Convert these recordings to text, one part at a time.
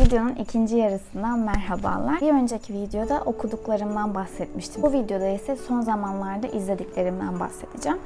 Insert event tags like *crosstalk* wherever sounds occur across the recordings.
Videonun ikinci yarısından merhabalar. Bir önceki videoda okuduklarımdan bahsetmiştim. Bu videoda ise son zamanlarda izlediklerimden bahsedeceğim.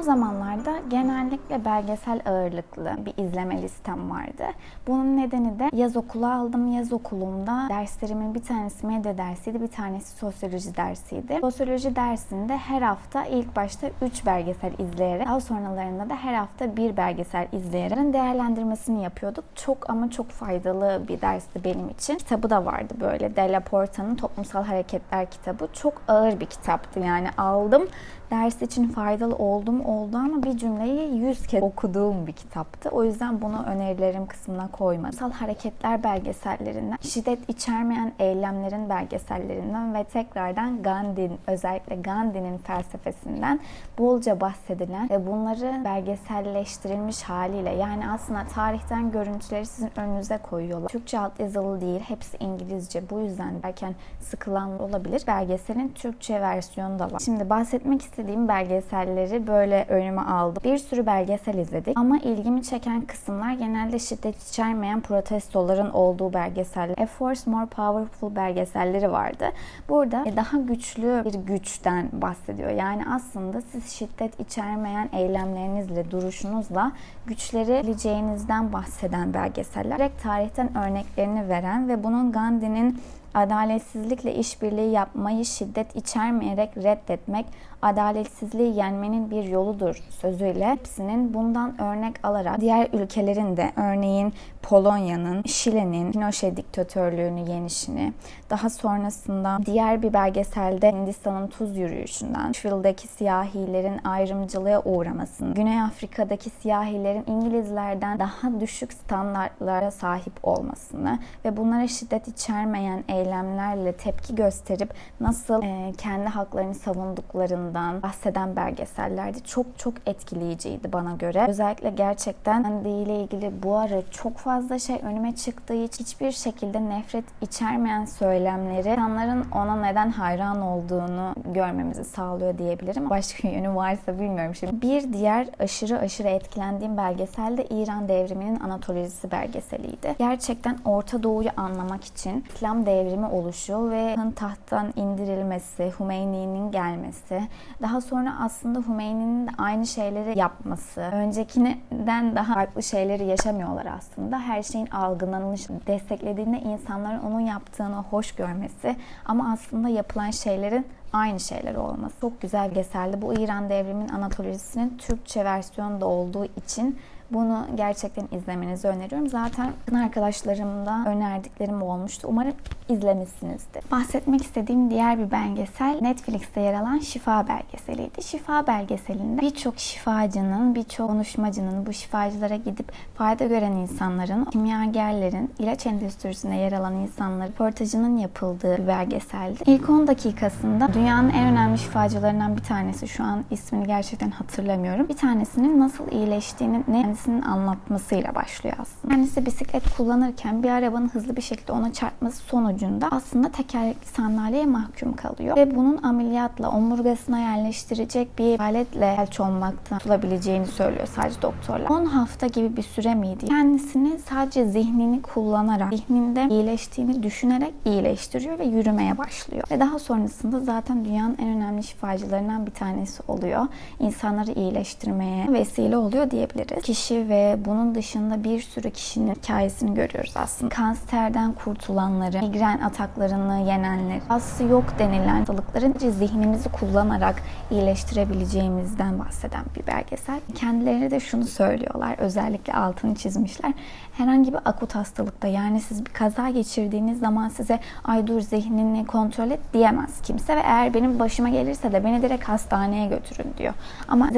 Son zamanlarda genellikle belgesel ağırlıklı bir izleme listem vardı. Bunun nedeni de yaz okulu aldım. Yaz okulumda derslerimin bir tanesi medya dersiydi, bir tanesi sosyoloji dersiydi. Sosyoloji dersinde her hafta ilk başta 3 belgesel izleyerek, daha sonralarında da her hafta bir belgesel izleyerek değerlendirmesini yapıyorduk. Çok ama çok faydalı bir dersti benim için. Kitabı da vardı böyle. Della Porta'nın Toplumsal Hareketler kitabı. Çok ağır bir kitaptı yani aldım ders için faydalı oldum oldu ama bir cümleyi yüz kez okuduğum bir kitaptı. O yüzden bunu önerilerim kısmına koymadım. Sal hareketler belgesellerinden, şiddet içermeyen eylemlerin belgesellerinden ve tekrardan Gandhi'nin özellikle Gandhi'nin felsefesinden bolca bahsedilen ve bunları belgeselleştirilmiş haliyle yani aslında tarihten görüntüleri sizin önünüze koyuyorlar. Türkçe alt yazılı değil, hepsi İngilizce. Bu yüzden derken sıkılan olabilir. Belgeselin Türkçe versiyonu da var. Şimdi bahsetmek istediğim belgeselleri böyle önüme aldım. Bir sürü belgesel izledik ama ilgimi çeken kısımlar genelde şiddet içermeyen protestoların olduğu belgeseller. A Force More Powerful belgeselleri vardı. Burada daha güçlü bir güçten bahsediyor. Yani aslında siz şiddet içermeyen eylemlerinizle, duruşunuzla güçleri bileceğinizden bahseden belgeseller. Direkt tarihten örneklerini veren ve bunun Gandhi'nin adaletsizlikle işbirliği yapmayı şiddet içermeyerek reddetmek, adaletsizliği yenmenin bir yoludur sözüyle hepsinin bundan örnek alarak diğer ülkelerin de örneğin Polonya'nın, Şile'nin Pinochet diktatörlüğünü yenişini, daha sonrasında diğer bir belgeselde Hindistan'ın tuz yürüyüşünden, Nashville'deki siyahilerin ayrımcılığa uğramasını, Güney Afrika'daki siyahilerin İngilizlerden daha düşük standartlara sahip olmasını ve bunlara şiddet içermeyen eylemlerle tepki gösterip nasıl e, kendi haklarını savunduklarından bahseden belgesellerdi. Çok çok etkileyiciydi bana göre. Özellikle gerçekten Gandhi ile ilgili bu ara çok fazla şey önüme çıktığı için hiçbir şekilde nefret içermeyen söylemleri insanların ona neden hayran olduğunu görmemizi sağlıyor diyebilirim. Başka *laughs* yönü varsa bilmiyorum şimdi. Bir diğer aşırı aşırı etkilendiğim belgesel de İran devriminin anatolojisi belgeseliydi. Gerçekten Orta Doğu'yu anlamak için İslam devrimi oluşuyor ve tahttan indirilmesi, Hümeyni'nin gelmesi, daha sonra aslında Hümeyni'nin de aynı şeyleri yapması, öncekinden daha farklı şeyleri yaşamıyorlar aslında. Her şeyin algılanmış, desteklediğinde insanların onun yaptığını hoş görmesi ama aslında yapılan şeylerin aynı şeyler olması. Çok güzel bir belgeseldi. Bu İran devriminin anatolojisinin Türkçe versiyonu da olduğu için bunu gerçekten izlemenizi öneriyorum. Zaten arkadaşlarımda önerdiklerim olmuştu. Umarım izlemişsinizdir. Bahsetmek istediğim diğer bir belgesel Netflix'te yer alan Şifa belgeseliydi. Şifa belgeselinde birçok şifacının, birçok konuşmacının, bu şifacılara gidip fayda gören insanların, kimyagerlerin, ilaç endüstrisinde yer alan insanların röportajının yapıldığı bir belgeseldi. İlk 10 dakikasında dünyanın en önemli şifacılarından bir tanesi, şu an ismini gerçekten hatırlamıyorum. Bir tanesinin nasıl iyileştiğini, kendisinin anlatmasıyla başlıyor aslında. Kendisi bisiklet kullanırken bir arabanın hızlı bir şekilde ona çarpması sonucunda aslında tekerlekli sandalyeye mahkum kalıyor. Ve bunun ameliyatla omurgasına yerleştirecek bir aletle felç olmaktan tutulabileceğini söylüyor sadece doktorlar. 10 hafta gibi bir süre miydi? Kendisini sadece zihnini kullanarak, zihninde iyileştiğini düşünerek iyileştiriyor ve yürümeye başlıyor. Ve daha sonrasında zaten dünyanın en önemli şifacılarından bir tanesi oluyor. İnsanları iyileştirmeye vesile oluyor diyebiliriz. Kişi ve bunun dışında bir sürü kişinin hikayesini görüyoruz aslında. Kanserden kurtulanları, migren ataklarını yenenleri, hastası yok denilen hastalıkların zihnimizi kullanarak iyileştirebileceğimizden bahseden bir belgesel. Kendileri de şunu söylüyorlar, özellikle altını çizmişler. Herhangi bir akut hastalıkta yani siz bir kaza geçirdiğiniz zaman size ay dur zihnini kontrol et diyemez kimse ve eğer benim başıma gelirse de beni direkt hastaneye götürün diyor. Ama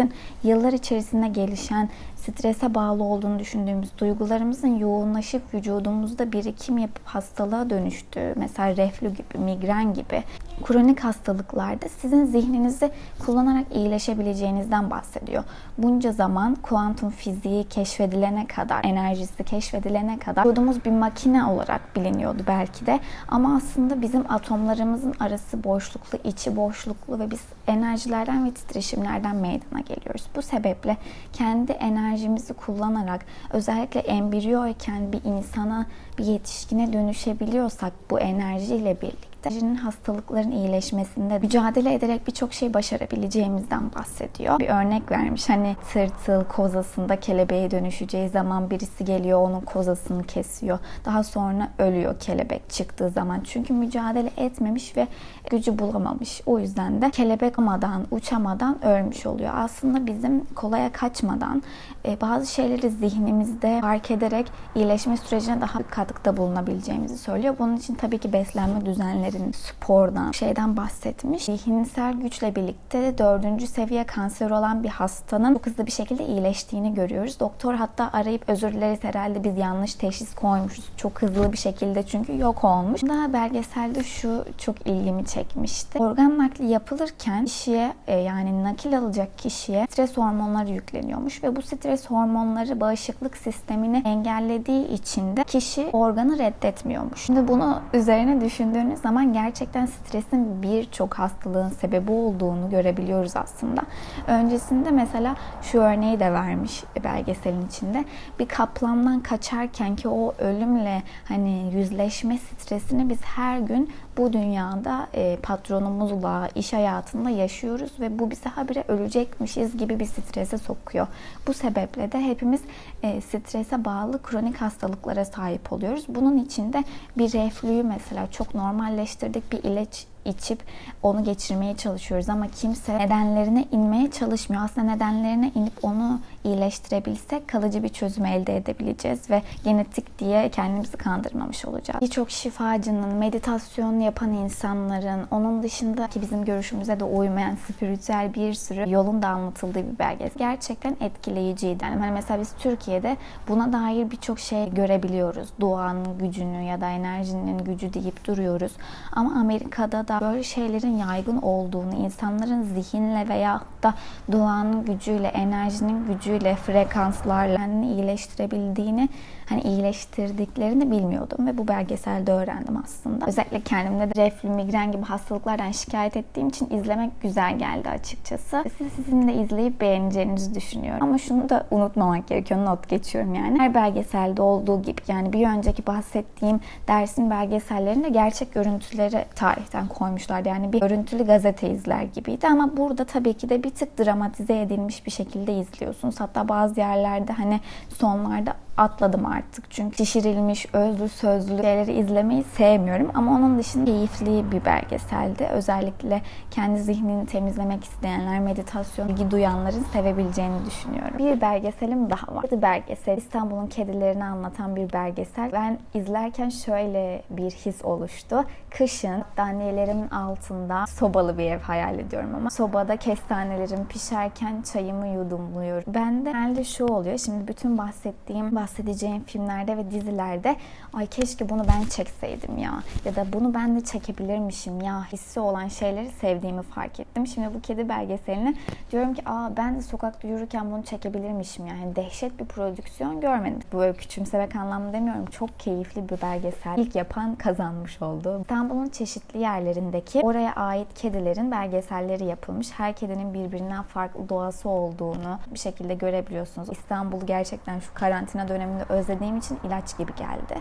yıllar içerisinde gelişen strese bağlı olduğunu düşündüğümüz duygularımızın yoğunlaşıp vücudumuzda birikim yapıp hastalığa dönüştüğü, mesela reflü gibi, migren gibi kronik hastalıklarda sizin zihninizi kullanarak iyileşebileceğinizden bahsediyor. Bunca zaman kuantum fiziği keşfedilene kadar, enerjisi keşfedilene kadar vücudumuz bir makine olarak biliniyordu belki de. Ama aslında bizim atomlarımızın arası boşluklu, içi boşluklu ve biz enerjilerden ve titreşimlerden meydana geliyoruz. Bu sebeple kendi enerjimizi kullanarak özellikle embriyoyken bir insana, bir yetişkine dönüşebiliyorsak bu enerjiyle birlikte enerjinin hastalıkların iyileşmesinde mücadele ederek birçok şey başarabileceğimizden bahsediyor. Bir örnek vermiş hani tırtıl kozasında kelebeğe dönüşeceği zaman birisi geliyor onun kozasını kesiyor. Daha sonra ölüyor kelebek çıktığı zaman. Çünkü mücadele etmemiş ve gücü bulamamış. O yüzden de kelebek amadan, uçamadan ölmüş oluyor. Aslında bizim kolaya kaçmadan e, bazı şeyleri zihnimizde fark ederek iyileşme sürecine daha katkıda bulunabileceğimizi söylüyor. Bunun için tabii ki beslenme düzenlerin, spordan, şeyden bahsetmiş. Zihinsel güçle birlikte dördüncü seviye kanser olan bir hastanın çok hızlı bir şekilde iyileştiğini görüyoruz. Doktor hatta arayıp özür dileriz herhalde biz yanlış teşhis koymuşuz. Çok hızlı bir şekilde çünkü yok olmuş. Daha belgeselde şu çok ilgimi çekmişti. Organ nakli yapılırken kişiye e, yani nakil alacak kişiye stres hormonları yükleniyormuş ve bu stres hormonları bağışıklık sistemini engellediği için de kişi organı reddetmiyormuş. Şimdi bunu üzerine düşündüğünüz zaman gerçekten stresin birçok hastalığın sebebi olduğunu görebiliyoruz aslında. Öncesinde mesela şu örneği de vermiş belgeselin içinde. Bir kaplandan kaçarken ki o ölümle hani yüzleşme stresini biz her gün bu dünyada e, patronumuzla, iş hayatında yaşıyoruz ve bu bizi habire ölecekmişiz gibi bir strese sokuyor. Bu sebeple de hepimiz e, strese bağlı kronik hastalıklara sahip oluyoruz. Bunun için de bir reflüyü mesela çok normalleştirdik bir ilaç içip onu geçirmeye çalışıyoruz ama kimse nedenlerine inmeye çalışmıyor. Aslında nedenlerine inip onu iyileştirebilsek kalıcı bir çözüm elde edebileceğiz ve genetik diye kendimizi kandırmamış olacağız. Birçok şifacının, meditasyon yapan insanların, onun dışında ki bizim görüşümüze de uymayan spiritüel bir sürü yolun da anlatıldığı bir belgesel. Gerçekten etkileyiciydi. Yani hani mesela biz Türkiye'de buna dair birçok şey görebiliyoruz. Doğanın gücünü ya da enerjinin gücü deyip duruyoruz. Ama Amerika'da da böyle şeylerin yaygın olduğunu, insanların zihinle veya da doğanın gücüyle, enerjinin gücüyle, frekanslarla kendini iyileştirebildiğini, hani iyileştirdiklerini bilmiyordum ve bu belgeselde öğrendim aslında. Özellikle kendimde de reflü, migren gibi hastalıklardan şikayet ettiğim için izlemek güzel geldi açıkçası. Siz sizin de izleyip beğeneceğinizi düşünüyorum. Ama şunu da unutmamak gerekiyor. Not geçiyorum yani. Her belgeselde olduğu gibi yani bir önceki bahsettiğim dersin belgesellerinde gerçek görüntüleri tarihten koymuşlardı. Yani bir görüntülü gazete izler gibiydi ama burada tabii ki de bir tık dramatize edilmiş bir şekilde izliyorsunuz. Hatta bazı yerlerde hani sonlarda atladım artık. Çünkü şişirilmiş, özlü, sözlü şeyleri izlemeyi sevmiyorum. Ama onun dışında keyifli bir belgeseldi. Özellikle kendi zihnini temizlemek isteyenler, meditasyon ilgi duyanların sevebileceğini düşünüyorum. Bir belgeselim daha var. Kedi belgesel. İstanbul'un kedilerini anlatan bir belgesel. Ben izlerken şöyle bir his oluştu. Kışın daniyelerimin altında sobalı bir ev hayal ediyorum ama sobada kestanelerim pişerken çayımı yudumluyorum. Bende genelde şu oluyor. Şimdi bütün bahsettiğim bahsedeceğim filmlerde ve dizilerde ay keşke bunu ben çekseydim ya ya da bunu ben de çekebilirmişim ya hissi olan şeyleri sevdiğimi fark ettim. Şimdi bu kedi belgeselini diyorum ki aa ben de sokakta yürürken bunu çekebilirmişim yani dehşet bir prodüksiyon görmedim. Bu böyle küçümsemek anlamda demiyorum. Çok keyifli bir belgesel. İlk yapan kazanmış oldu. İstanbul'un çeşitli yerlerindeki oraya ait kedilerin belgeselleri yapılmış. Her kedinin birbirinden farklı doğası olduğunu bir şekilde görebiliyorsunuz. İstanbul'u gerçekten şu karantina döneminde özlediğim için ilaç gibi geldi.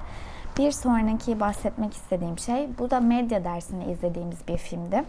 Bir sonraki bahsetmek istediğim şey, bu da medya dersinde izlediğimiz bir filmdi.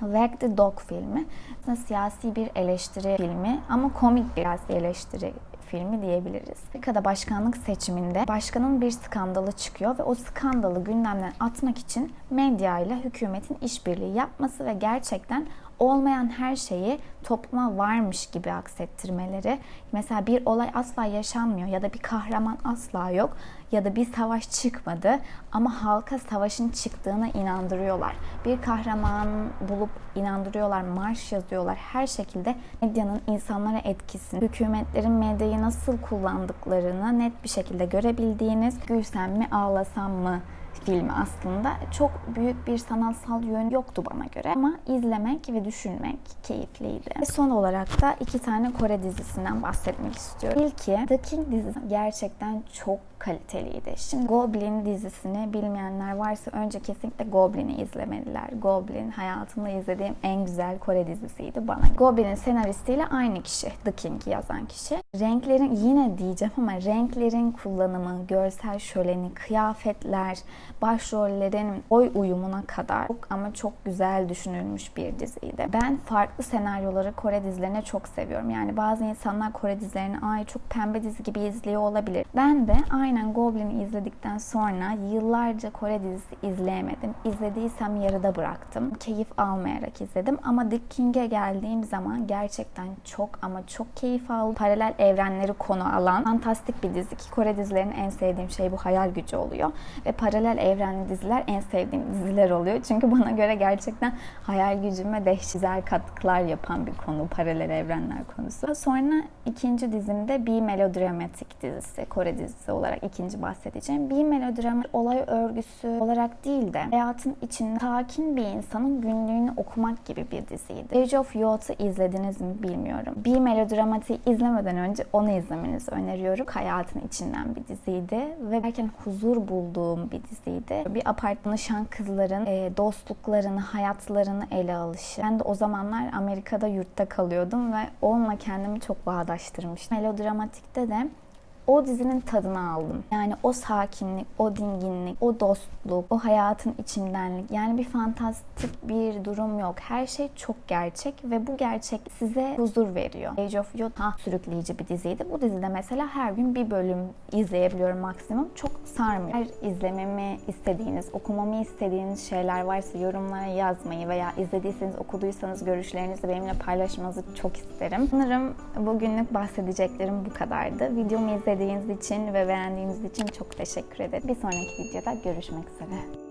Wag the Dog filmi. Aslında siyasi bir eleştiri filmi ama komik bir siyasi eleştiri filmi diyebiliriz. Amerika'da başkanlık seçiminde başkanın bir skandalı çıkıyor ve o skandalı gündemden atmak için medya ile hükümetin işbirliği yapması ve gerçekten olmayan her şeyi topluma varmış gibi aksettirmeleri. Mesela bir olay asla yaşanmıyor ya da bir kahraman asla yok ya da bir savaş çıkmadı ama halka savaşın çıktığına inandırıyorlar. Bir kahraman bulup inandırıyorlar, marş yazıyorlar. Her şekilde medyanın insanlara etkisini, hükümetlerin medyayı nasıl kullandıklarını net bir şekilde görebildiğiniz Gülsem mi ağlasam mı filmi aslında. Çok büyük bir sanatsal yönü yoktu bana göre ama izlemek ve düşünmek keyifliydi. Ve son olarak da iki tane Kore dizisinden bahsetmek istiyorum. İlki The King dizisi gerçekten çok kaliteliydi. Şimdi Goblin dizisini bilmeyenler varsa önce kesinlikle Goblin'i izlemeliler. Goblin hayatımda izlediğim en güzel Kore dizisiydi bana. Goblin'in senaristiyle aynı kişi, The King'i yazan kişi. Renklerin yine diyeceğim ama renklerin kullanımı, görsel şöleni, kıyafetler, başrollerin oy uyumuna kadar çok ama çok güzel düşünülmüş bir diziydi. Ben farklı senaryoları Kore dizilerine çok seviyorum. Yani bazı insanlar Kore dizilerini ay çok pembe dizi gibi izliyor olabilir. Ben de aynen Goblin'i izledikten sonra yıllarca Kore dizisi izleyemedim. İzlediysem yarıda bıraktım. Keyif almayarak izledim ama The King'e geldiğim zaman gerçekten çok ama çok keyif aldım. Paralel evrenleri konu alan fantastik bir dizi ki Kore dizilerinin en sevdiğim şey bu hayal gücü oluyor. Ve paralel evrenli diziler en sevdiğim diziler oluyor. Çünkü bana göre gerçekten hayal gücüme dehşet güzel katkılar yapan bir konu paralel evrenler konusu. Sonra ikinci dizimde bir melodramatik dizisi, Kore dizisi olarak ikinci bahsedeceğim. Bir melodramatik olay örgüsü olarak değil de hayatın içinde sakin bir insanın günlüğünü okumak gibi bir diziydi. Age of Youth'u izlediniz mi bilmiyorum. Bir melodramatiği izlemeden önce onu izlemenizi öneriyorum. Hayatın içinden bir diziydi ve belki huzur bulduğum bir diziydi. Bir apartmanı şan kızların e, dostluklarını, hayatlarını ele alışı. Ben de o zamanlar Amerika'da yurtta kalıyordum ve onunla kendimi çok bağdaştırmıştım. Melodramatikte de o dizinin tadını aldım. Yani o sakinlik, o dinginlik, o dostluk, o hayatın içindenlik. Yani bir fantastik bir durum yok. Her şey çok gerçek ve bu gerçek size huzur veriyor. Age of Youth ha, sürükleyici bir diziydi. Bu dizide mesela her gün bir bölüm izleyebiliyorum maksimum. Çok sarmıyor. Her izlememi istediğiniz, okumamı istediğiniz şeyler varsa yorumlara yazmayı veya izlediyseniz, okuduysanız görüşlerinizi benimle paylaşmanızı çok isterim. Sanırım bugünlük bahsedeceklerim bu kadardı. Videomu izlediğiniz için ve beğendiğiniz için çok teşekkür ederim. Bir sonraki videoda görüşmek üzere.